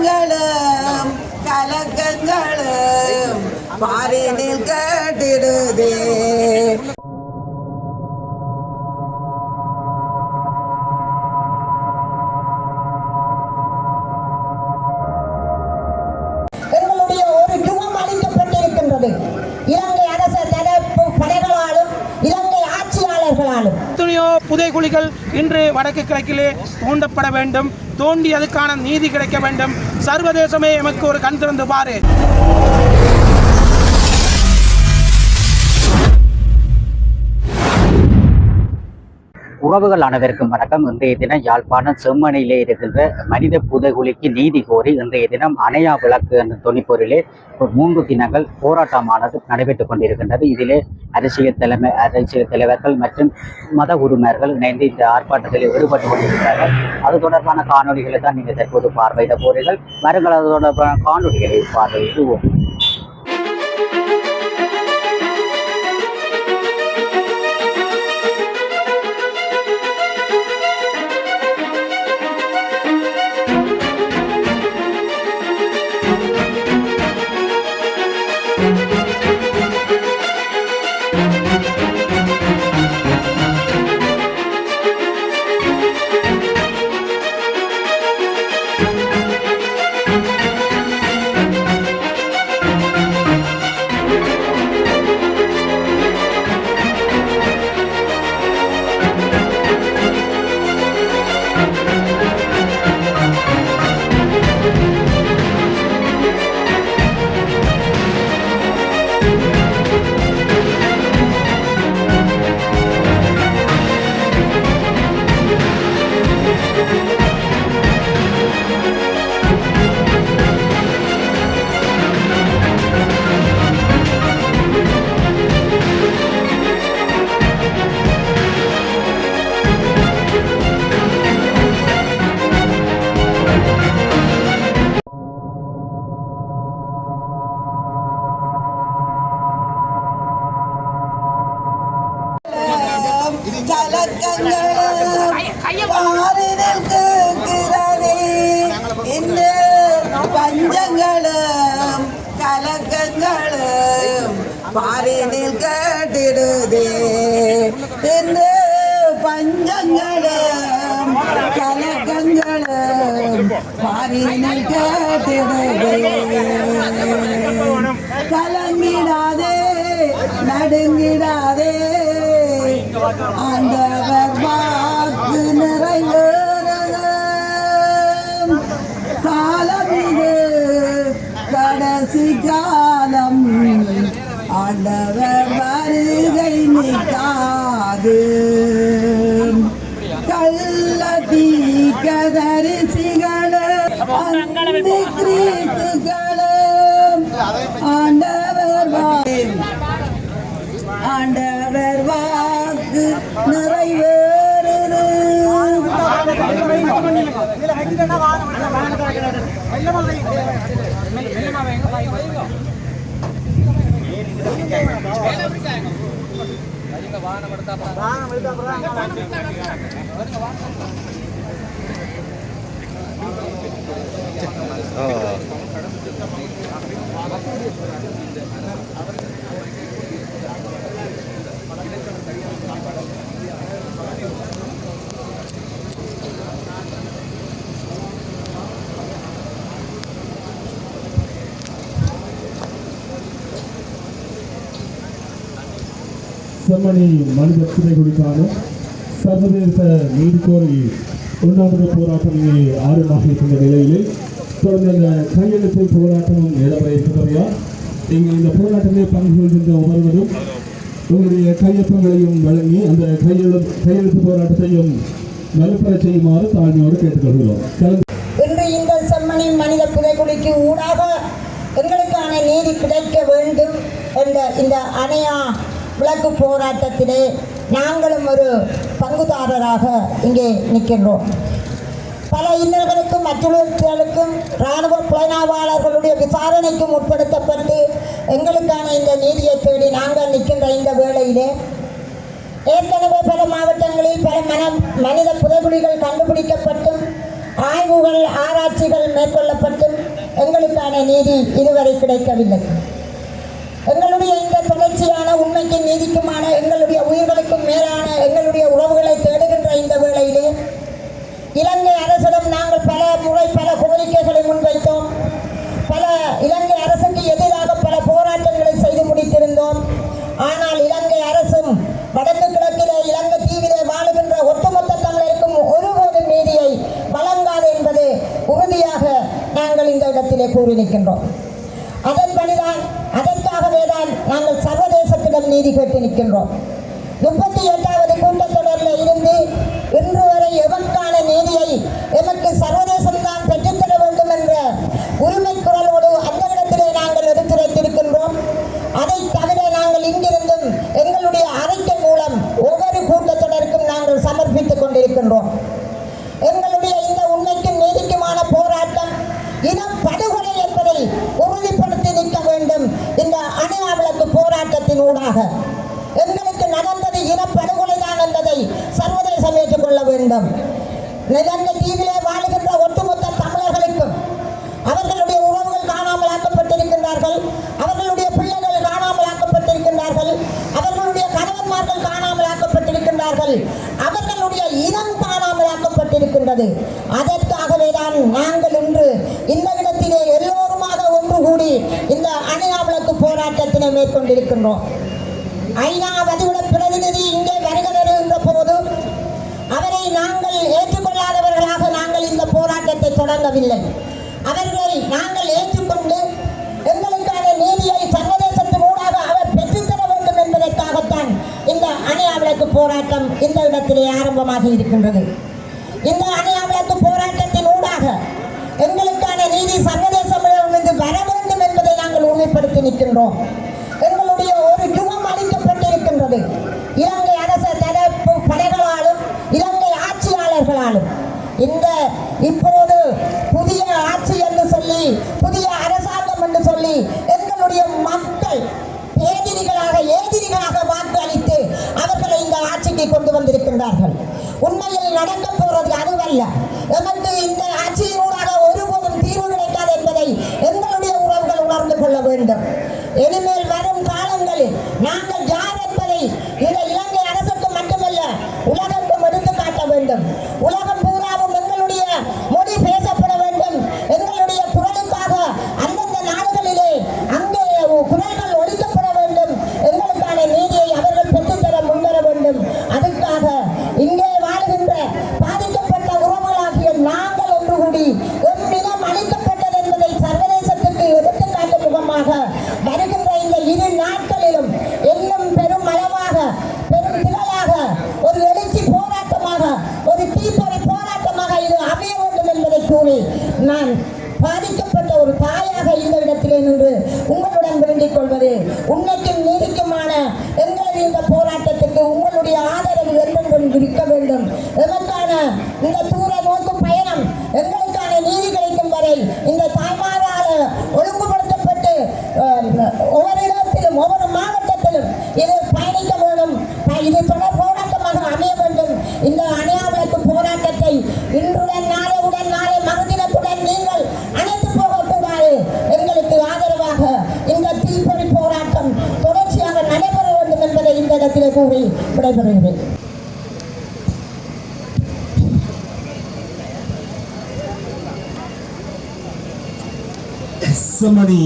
பஞ்சங்களும் கலக்கங்களும் பாரினில் கேட்டிடுதே. புதைகுழிகள் இன்று வடக்கு கிழக்கிலே தோண்டப்பட வேண்டும். தோண்டி அதுக்கான நீதி கிடைக்க வேண்டும். சர்வதேசமே எமக்கு ஒரு கண் திறந்து பாரு. உறவுகள் அனைவருக்கும் வணக்கம் இன்றைய தினம் யாழ்ப்பாணம் செம்மணியிலே இருக்கின்ற மனித புதைகுலிக்கு நீதி கோரி இன்றைய தினம் அணையா விளக்கு என்ற தொனிப்பொருளிலே ஒரு மூன்று தினங்கள் போராட்டமானது நடைபெற்றுக் கொண்டிருக்கின்றது. இதிலே அரசியல் தலைமை அரசியல் தலைவர்கள் மற்றும் மத உரிமையர்கள் இணைந்து இந்த ஆர்ப்பாட்டத்தில் ஈடுபட்டு கொண்டிருக்கிறார்கள். அது தொடர்பான காணொலிகளை தான் நீங்கள் தற்போது பார்வையிட போறீர்கள் வருங்கள் அது தொடர்பான காணொலிகளை பார்வையிடுவோம் கலகங்களும் கலக்கங்களும் பாரினில் கேட்டிடுதே. என்று பஞ்சங்களும் கலக்கங்களும் பாரினில் கேட்டிடுதே. கலங்கிடாதே நடுங்கிடாதே. ஆண்டவர் வாக்கு நிறைவேறும் கடைசி காலம் ஆண்டவர் வருகை நிற்காது கள்ள தீக்கதரிசிகளும் அந்தி கிறிஸ்துகளும் ஆண்டவர் வாக்கு ஆண்டவர் வாக்கு நிறைவேறுது. வாகனம் எடுத்தாப்புறம் வாகனம் எடுத்தாப்புறம் செம்மணி மனித குறித்தாலும் சர்வதேச நீதி கோரி உண்ணாவிர போராட்டம் இங்கே ஆரம்பமாக இருக்கின்ற நிலையிலே தொடர்ந்து இந்த கையெழுத்து போராட்டமும் இடம்பெற இருக்கிறதையா நீங்கள் இந்த போராட்டத்தில் பங்கு கொள்கின்ற ஒவ்வொருவரும் உங்களுடைய கையொப்பங்களையும் வழங்கி அந்த கையெழுத்து கையெழுத்து போராட்டத்தையும் வலுப்பெற செய்யுமாறு தாழ்மையோடு கேட்டுக்கொள்கிறோம். இன்று இந்த செம்மணி மனித புதைக்குழிக்கு ஊடாக எங்களுக்கான நீதி கிடைக்க வேண்டும் என்ற இந்த அணையா விளக்கு போராட்டத்திலே நாங்களும் ஒரு பங்குதாரராக இங்கே நிற்கின்றோம். பல இன்னல்களுக்கும் அச்சுறுத்தலுக்கும் இராணுவ புலனாய்வாளர்களுடைய விசாரணைக்கும் உட்படுத்தப்பட்டு எங்களுக்கான இந்த நீதியை தேடி நாங்கள் நிற்கின்ற இந்த வேளையிலே ஏற்கனவே பல மாவட்டங்களில் பல மன மனித புதைகுழிகள் கண்டுபிடிக்கப்பட்டும் ஆய்வுகள் ஆராய்ச்சிகள் மேற்கொள்ளப்பட்டும் எங்களுக்கான நீதி இதுவரை கிடைக்கவில்லை. எங்களுடைய இந்த தொடர்ச்சியான உண்மைக்கும் நீதிக்குமான எங்களுடைய உயிர்களுக்கும் மேலான எங்களுடைய உறவுகளை தேடுகின்ற இந்த வேளையிலே இலங்கை அரசிடம் நாங்கள் பல முறை பல கோரிக்கைகளை முன்வைத்தோம். பல இலங்கை அரசுக்கு எதிராக பல போராட்டங்களை செய்து முடித்திருந்தோம். ஆனால் இலங்கை அரசும் வடக்கு கிழக்கிலே இலங்கை தீவிலே வாழுகின்ற ஒட்டுமொத்த தமிழருக்கும் ஒருபோதும் நீதியை வழங்காது என்பது உறுதியாக நாங்கள் இந்த இடத்திலே கூறி நிற்கின்றோம். அதன்படிதான் அதற்காகவே தான் நாங்கள் சர்வதேசத்திடம் நீதி கேட்டு நிற்கின்றோம். முப்பத்தி எட்டாவது கூட்டத்தொடரில் இருந்து இன்று வரை எமக்கான நீதியை எமக்கு சர்வதேசம் தான் பெற்றுத்தர வேண்டும் என்ற உரிமை குரலோடு அந்த இடத்திலே நாங்கள் எடுத்துரைத்திருக்கின்றோம். அதை தவிர நாங்கள் இங்கிருந்தும் எங்களுடைய அறிக்கை மூலம் ஒவ்வொரு கூட்டத்தொடருக்கும் நாங்கள் சமர்ப்பித்துக் கொண்டிருக்கின்றோம். எங்களுடைய இந்த உண்மைக்கும் நீதிக்குமான போராட்டம் இனம் படுகொலை போராட்டத்தின் ஊடாக எங்களுக்கு நடந்தது இனப்படுகொலை தான் என்பதை சர்வதேசம் ஏற்றுக்கொள்ள வேண்டும். நிலந்த தீவிலே வாழுகின்ற ஒட்டுமொத்த தமிழர்களுக்கும் அவர்களுடைய உறவுகள் காணாமல் ஆக்கப்பட்டிருக்கின்றார்கள். அவர்களுடைய பிள்ளைகள் காணாமல் ஆக்கப்பட்டிருக்கின்றார்கள். அவர்களுடைய கணவன்மார்கள் காணாமல் ஆக்கப்பட்டிருக்கின்றார்கள். அவர்களுடைய இனம் காணாமல் ஆக்கப்பட்டிருக்கின்றது. அதற்கு போராட்டத்தினை கொண்டிருக்கின்றோம். ஐநா வதிவிட பிரதிநிதி இங்கே வருகிறது என்ற போது அவரை நாங்கள் ஏற்றுக்கொள்ளாதவர்களாக நாங்கள் இந்த போராட்டத்தை தொடங்கவில்லை. அவர்களை நாங்கள் ஏற்றுக்கொண்டு எங்களுக்கான நீதியை சர்வதேசத்தின் ஊடாக அவர் பெற்றுத்தர வேண்டும் என்பதற்காகத்தான் இந்த அணையாவிளக்கு போராட்டம் இந்த இடத்திலே ஆரம்பமாக இருக்கின்றது. இந்த அணையாவிளக்கு போராட்டத்தின் ஊடாக எங்களுக்கான நீதி சர்வதேசமிருந்து வர வேண்டும் என்பதை நாங்கள் உறுதிப்படுத்தி நிற்கின்றோம். இலங்கை அரச தரப்பு படைகளாலும் இலங்கை ஆட்சியாளர்களாலும். இந்த இப்போது புதிய ஆட்சி என்று சொல்லி புதிய அரசாங்கம் என்று சொல்லி எங்களுடைய மக்கள் ஏதிரிகளாக ஏதிரிகளாக வாக்கு அளித்து அவர்களை இந்த ஆட்சிக்கு கொண்டு வந்திருக்கின்றார்கள். உண்மையில் நடக்க போறது அதுவல்ல. எமக்கு இந்த ஆட்சியினூடாக ஒருபோதும் தீர்வு கிடைக்காது என்பதை எங்களுடைய உறவுகள் உணர்ந்து கொள்ள வேண்டும். இனிமேல் வரும் காலங்களில் நாங்கள் நிற்க வேண்டும். எதற்கான இந்த செம்மணி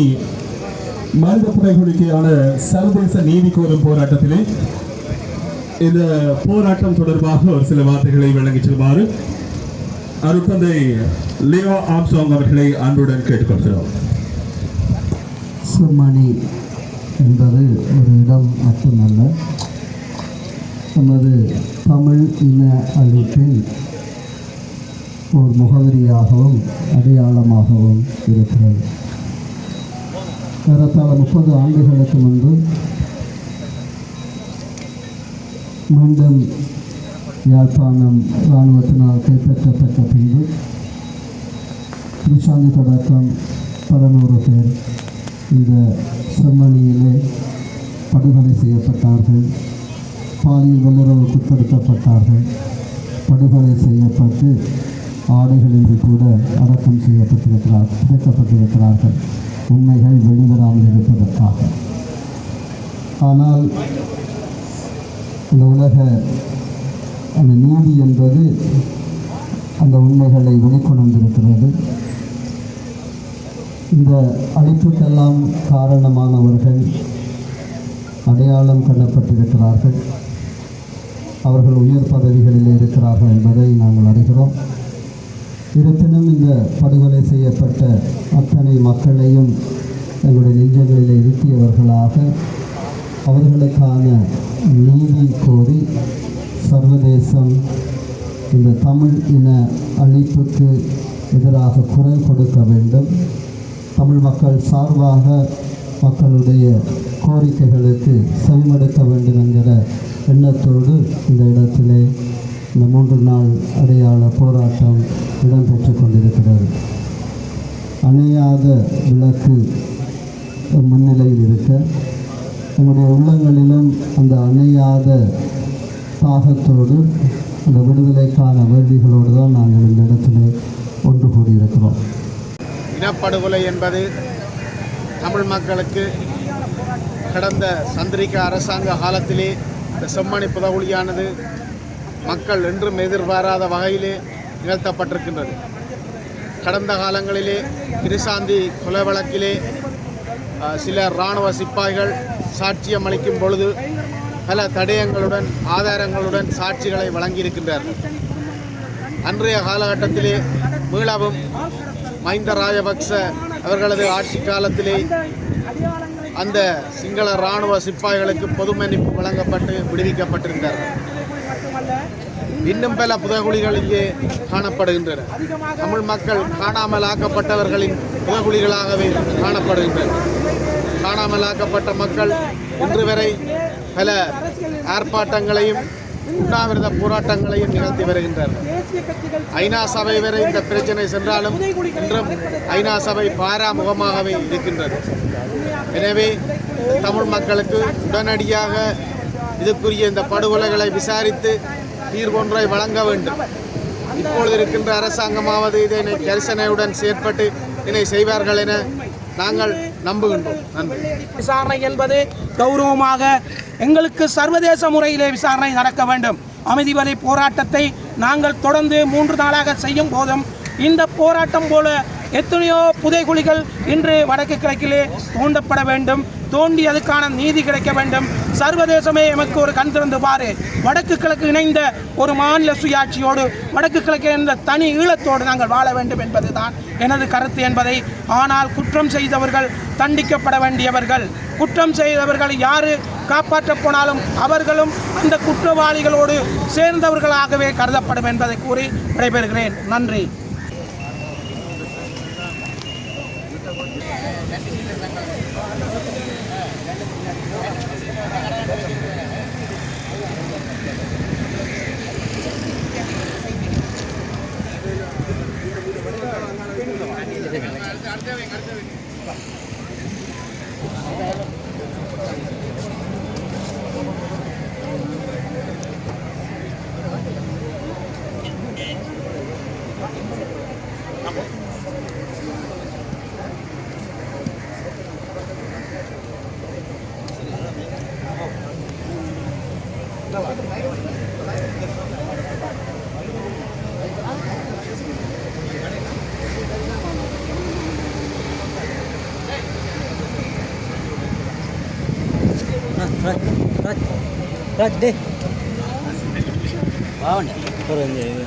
மனித புதைகுலிக்கான சர்வதேச நீதி கோரும் போராட்டத்திலே இந்த போராட்டம் தொடர்பாக ஒரு சில வார்த்தைகளை வழங்கிச் செல்வாறு அருத்தந்தை லியோ ஆம்சாங் அவர்களை அன்புடன் கேட்டுக்கொள்கிறோம். செம்மணி என்பது ஒரு இடம் மட்டுமல்ல நமது தமிழ் இன அழிப்பில் ஒரு முகவரியாகவும் அடையாளமாகவும் இருக்கிறது ஏறத்தாழ முப்பது ஆண்டுகளுக்கு முன்பு மீண்டும் யாழ்ப்பாணம் இராணுவத்தினால் கைப்பற்றப்பட்ட பின்பு திருச்சாந்தி தொடக்கம் பதினோரு பேர் இந்த செம்மணியிலே படுகொலை செய்யப்பட்டார்கள். பாலியல் வல்லுறவுக்கு உட்படுத்தப்பட்டார்கள் படுகொலை செய்யப்பட்டு ஆடைகளின்றி கூட அடக்கம் செய்யப்பட்டிருக்கிறார் புதைக்கப்பட்டிருக்கிறார்கள் உண்மைகள் வெளிவராமல் இருப்பதற்காக. ஆனால் இந்த உலக அந்த நீதி என்பது அந்த உண்மைகளை வெளிக்கொண்டிருக்கிறது இந்த அழிப்புக்கெல்லாம் காரணமானவர்கள் அடையாளம் கண்ணப்பட்டிருக்கிறார்கள் அவர்கள் உயர் பதவிகளில் இருக்கிறார்கள் என்பதை நாங்கள் அறிகிறோம். இருப்பினும் இந்த படுகொலை செய்யப்பட்ட அத்தனை மக்களையும் எங்களுடைய நெஞ்சங்களில் இருத்தியவர்களாக அவர்களுக்கான நீதி கோரி சர்வதேசம் இந்த தமிழ் இன அழிப்புக்கு எதிராக குரல் கொடுக்க வேண்டும். தமிழ் மக்கள் சார்பாக மக்களுடைய கோரிக்கைகளுக்கு செவிமடுக்க வேண்டும் என்கிற எண்ணத்தோடு இந்த இடத்திலே இந்த மூன்று நாள் அடையாள போராட்டம் இடம்பெற்று கொண்டிருக்கிறது. அணையாத விளக்கு முன்னிலையில் இருக்க நம்முடைய உள்ளங்களிலும் அந்த அணையாத தாகத்தோடு அந்த விடுதலைக்கான வேள்விகளோடு தான் நாங்கள் இந்த இடத்திலே ஒன்று கூடியிருக்கிறோம். இனப்படுகொலை என்பது தமிழ் மக்களுக்கு கடந்த சந்திரிக்க அரசாங்க காலத்திலே இந்த செம்மணி புதகுழியானது மக்கள் என்றும் எதிர்பாராத வகையிலே நிகழ்த்தப்பட்டிருக்கின்றது. கடந்த காலங்களிலே கிருசாந்தி கொலை வழக்கிலே சில இராணுவ சிப்பாய்கள் சாட்சியம் அளிக்கும் பொழுது பல தடயங்களுடன் ஆதாரங்களுடன் சாட்சிகளை வழங்கியிருக்கின்றார்கள். அன்றைய காலகட்டத்திலே மீளவும் மஹிந்த ராஜபக்ச அவர்களது ஆட்சி காலத்திலே அந்த சிங்கள இராணுவ சிப்பாய்களுக்கு பொது மன்னிப்பு வழங்கப்பட்டு விடுவிக்கப்பட்டிருந்தார்கள். இன்னும் பல புதகுழிகள் இங்கே காணப்படுகின்றன. தமிழ் மக்கள் காணாமல் ஆக்கப்பட்டவர்களின் புதகுழிகளாகவே காணப்படுகின்றன. காணாமல் ஆக்கப்பட்ட மக்கள் இன்று வரை பல ஆர்ப்பாட்டங்களையும் உண்ணாவிரத போராட்டங்களையும் நிகழ்த்தி வருகின்றனர். ஐநா சபை வரை இந்த பிரச்சனை சென்றாலும் இன்றும் ஐநா சபை பாராமுகமாகவே இருக்கின்றது. எனவே தமிழ் மக்களுக்கு உடனடியாக இதுக்குரிய இந்த படுகொலைகளை விசாரித்து தீர்வொன்றை வழங்க வேண்டும். இப்பொழுது இருக்கின்ற அரசாங்கமாவது இதனை கரிசனையுடன் செயற்பட்டு இதனை செய்வார்கள் என நாங்கள் நம்புகின்றோம். நன்றி. விசாரணை என்பது கௌரவமாக எங்களுக்கு சர்வதேச முறையிலே விசாரணை நடக்க வேண்டும். அமைதி வலை போராட்டத்தை நாங்கள் தொடர்ந்து மூன்று நாளாக செய்யும் போதும் இந்த போராட்டம் போல எத்தனையோ புதைகுழிகள் இன்று வடக்கு கிழக்கிலே தோண்டப்பட வேண்டும். தோண்டி அதுக்கான நீதி கிடைக்க வேண்டும். சர்வதேசமே எமக்கு ஒரு கண் திறந்து பாரு. வடக்கு கிழக்கு இணைந்த ஒரு மாநில சுயாட்சியோடு வடக்கு கிழக்கு என்ற தனி ஈழத்தோடு நாங்கள் வாழ வேண்டும் என்பதுதான் எனது கருத்து என்பதை ஆனால் குற்றம் செய்தவர்கள் தண்டிக்கப்பட வேண்டியவர்கள். குற்றம் செய்தவர்கள் யாரு காப்பாற்றப் போனாலும் அவர்களும் அந்த குற்றவாளிகளோடு சேர்ந்தவர்களாகவே கருதப்படும் என்பதை கூறி விடைபெறுகிறேன். நன்றி. அடுத்த அடுத்த 아, 네. 아, 네. 그런 얘기.